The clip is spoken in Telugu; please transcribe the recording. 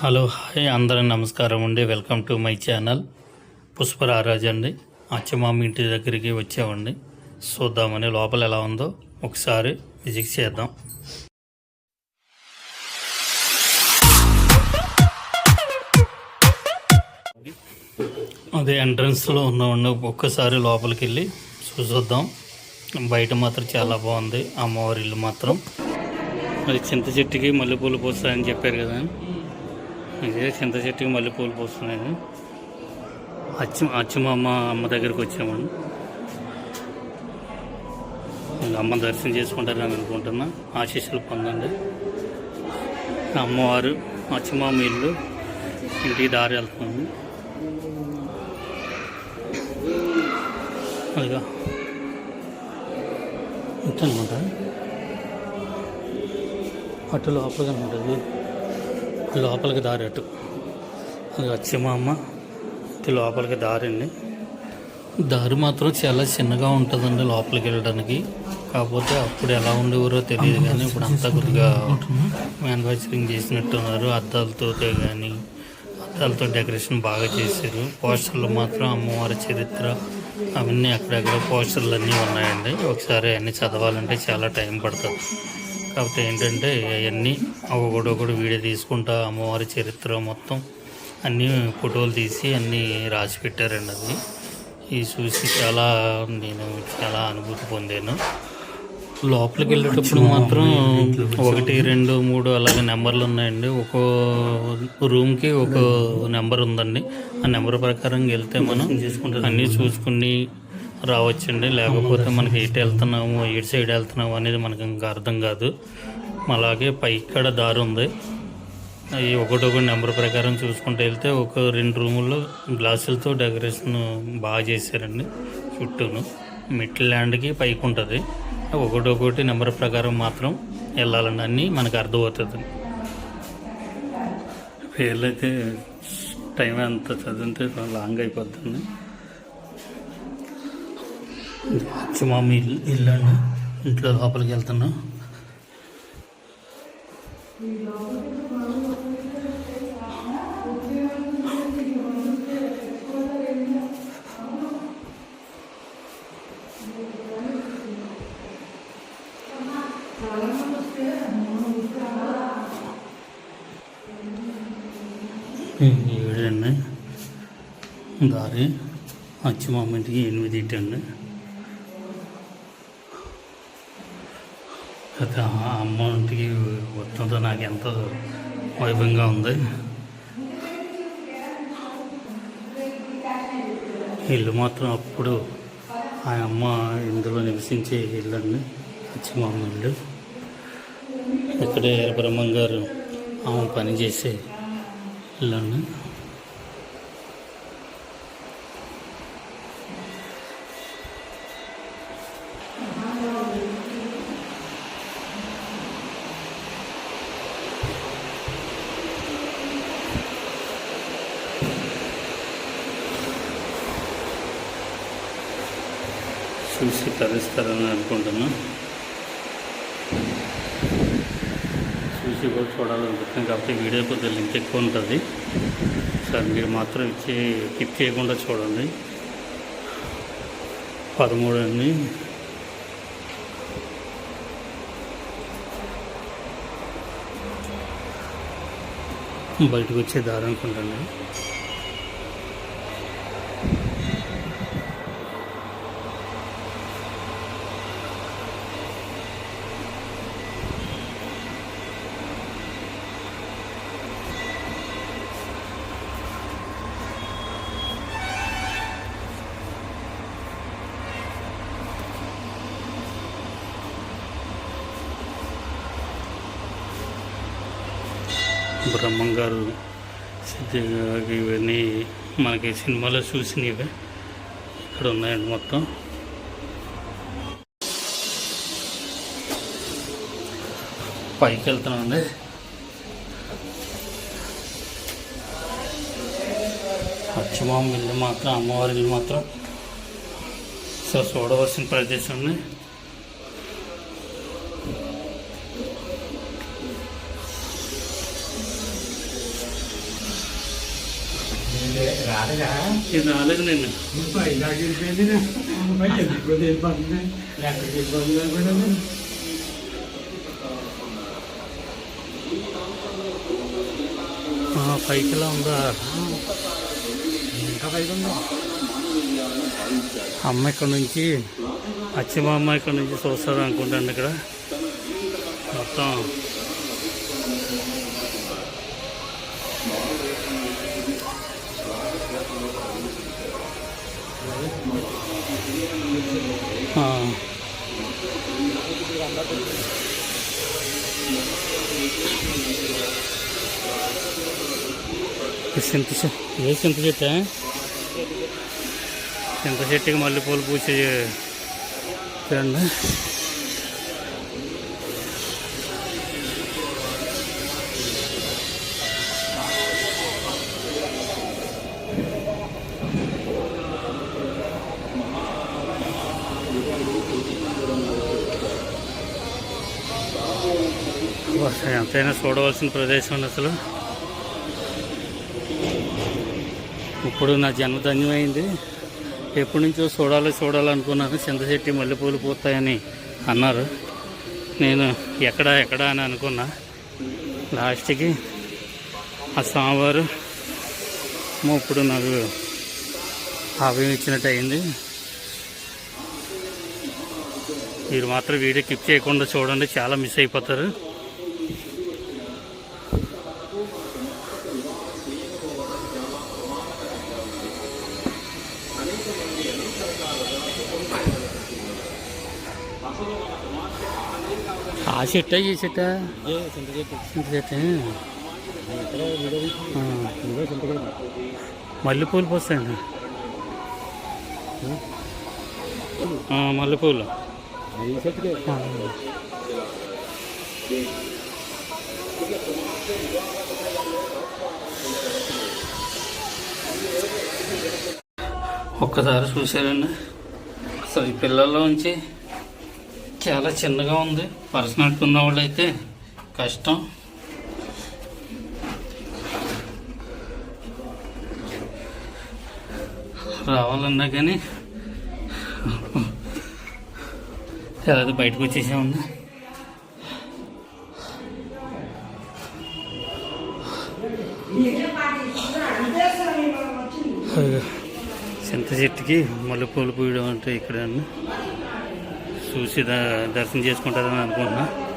హలో హాయ్ అందరం నమస్కారం అండి. Welcome to my channel. Pushparaj అండి అచ్చమామ ఇంటి దగ్గరికి వచ్చామండి. చూద్దామని లోపల ఎలా ఉందో ఒకసారి విజిట్ చేద్దాం. అదే ఎంట్రన్స్లో ఉన్నామండి. ఒక్కసారి లోపలికి వెళ్ళి చూసొద్దాం. బయట మాత్రం చాలా బాగుంది. అమ్మవారి ఇల్లు మాత్రం. మరి చింత చెట్టుకి మల్లెపూలు పోస్తాయని చెప్పారు కదా. ఇదే చింత చెట్టుకి మళ్ళీ పూలు పోస్తున్నాయి. అచ్చు అచ్చి మా అమ్మ అమ్మ దగ్గరికి వచ్చామని అమ్మ దర్శనం చేసుకుంటారని అనుకుంటున్నా. ఆశీస్సులు పొందండి. అమ్మవారు అచ్చమామ ఇల్లు ఇంటికి దారి వెళ్తున్నాము అదిగా. ఇంతనమాట. అటు లోపలికి ఉంటుంది లోపలికి దారి అటు. అది వచ్చి మా అమ్మ లోపలికి దారి అండి దారి మాత్రం చాలా చిన్నగా ఉంటుందండి లోపలికి వెళ్ళడానికి. కాకపోతే అప్పుడు ఎలా ఉండేవారో తెలియదు కానీ ఇప్పుడు అంతా కొద్దిగా మ్యానుఫ్యాక్చరింగ్ చేసినట్టున్నారు. అద్దాలతో కానీ అద్దాలతో డెకరేషన్ బాగా చేశారు. పోస్టర్లు మాత్రం అమ్మవారి చరిత్ర అవన్నీ అక్కడక్కడ పోస్టర్లు అన్నీ ఉన్నాయండి. ఒకసారి అన్నీ చదవాలంటే చాలా టైం పడుతుంది. కాకపోతే ఏంటంటే అవన్నీ ఒకటి ఒకటి వీడియో తీసుకుంటా అమ్మవారి చరిత్ర మొత్తం అన్నీ ఫోటోలు తీసి అన్నీ రాసి పెట్టారండి అది. ఇది చూసి చాలా నేను చాలా అనుభూతి పొందాను. లోపలికి వెళ్ళేటప్పుడు మాత్రం ఒకటి రెండు మూడు అలాగే నెంబర్లు ఉన్నాయండి. ఒక్కో రూమ్కి ఒక నెంబర్ ఉందండి. ఆ నెంబర్ ప్రకారం వెళ్తే మనం అన్నీ చూసుకుని రావచ్చండి. లేకపోతే మనకి ఇటు వెళ్తున్నాము ఇటు సైడ్ వెళ్తున్నాము అనేది మనకి ఇంకా అర్థం కాదు. అలాగే పై ఇక్కడ దారి ఉంది. అవి ఒకటొకటి నెంబర్ ప్రకారం చూసుకుంటూ వెళ్తే ఒక రెండు రూముల్లో గ్లాసులతో డెకరేషన్ బాగా చేశారండి చుట్టూను. మిడ్ ల్యాండ్కి పైకి ఉంటుంది. ఒకటొకటి నెంబర్ ప్రకారం మాత్రం వెళ్ళాలండి. అన్నీ మనకు అర్థమవుతుంది. వీళ్ళైతే టైం అంత చదివితే లాంగ్ అయిపోతుంది మా ఇల్లు అండి ఇంట్లో లోపలికి వెళ్తున్నాం. ఏడండి దారి. అచ్చి మా ఇంటికి ఎనిమిది ఇటండి అయితే ఆ అమ్మ ఇంటికి వస్తుందో నాకు ఎంతో వైభవంగా ఉంది. ఇల్లు మాత్రం అప్పుడు ఆ అమ్మ ఇందులో నివసించే ఇల్లు అండి మా ఇల్లు ఇక్కడే బ్రహ్మం గారు ఆమె పని చేసే చూసి తరిస్తారని అనుకుంటున్నా. చూసి కూడా చూడాలనుకుంటున్నాను కాబట్టి వీడియో కొద్దిగా లింక్ ఎక్కువ ఉంటుంది. సార్ మీరు మాత్రం ఇచ్చి కిప్ చేయకుండా చూడండి. పదమూడు అండి. బయటకు వచ్చే దారి అనుకుంటాను. బ్రహ్మం గారు సిద్ధి ఇవన్నీ మనకి సినిమాలో చూసినవి. ఇక్కడ ఉన్నాయండి మొత్తం. పైకి వెళ్తున్నామండి. అచ్చమామ ఇల్లు మాత్రం అమ్మవారి ఇల్లు మాత్రం. సో చూడవలసిన ప్రదేశం వెళ్ళిపోతుంది అనుకుంటుంది ఆ, పైకి ఇలా ఉందా? ఇంకా పైకి ఉందా? అమ్మ ఇక్కడ నుంచి అచ్చిమ అమ్మ ఇక్కడ నుంచి చూస్తారు అనుకుంటాను ఇక్కడ. మొత్తం సింత చింత చె- ఏ సింత చెట్టా చింత చెట్టుకి మల్లెపూలు పూసే చూడండి ఎంతైనా చూడవలసిన ప్రదేశం అసలు. ఇప్పుడు నా జన్మధన్యమైంది. ఎప్పటి నుంచో చూడాలి చూడాలనుకున్నాను. చింతశెట్టి మల్లెపూలు పూస్తాయని అన్నారు. నేను ఎక్కడ ఎక్కడ అని అనుకున్నా. లాస్ట్కి ఆ స్వామివారు ఇప్పుడు నాకు అభయం ఇచ్చినట్టు అయింది. మీరు మాత్రం వీడియో క్లిప్ చేయకుండా చూడండి చాలా మిస్ అయిపోతారు. ఆ చెట్ట ఈ చెట్ట చింత చెట్టు మల్లెపూలు పోస్తాయండి ఆ, మల్లెపూలు. ఒక్కసారి చూసారండి అసలు ఈ పిల్లల్లోంచి చాలా చిన్నగా ఉంది. పర్సనాలిటీ ఉన్న వాళ్ళు అయితే కష్టం. రావాలన్నా కానీ చాలా బయటకు వచ్చేసామండి చింత చెట్టుకి మల్లెపూలు పూయడం అంటే ఇక్కడ చూసి దర్శనం చేసుకుంటారని అనుకుంటున్నాను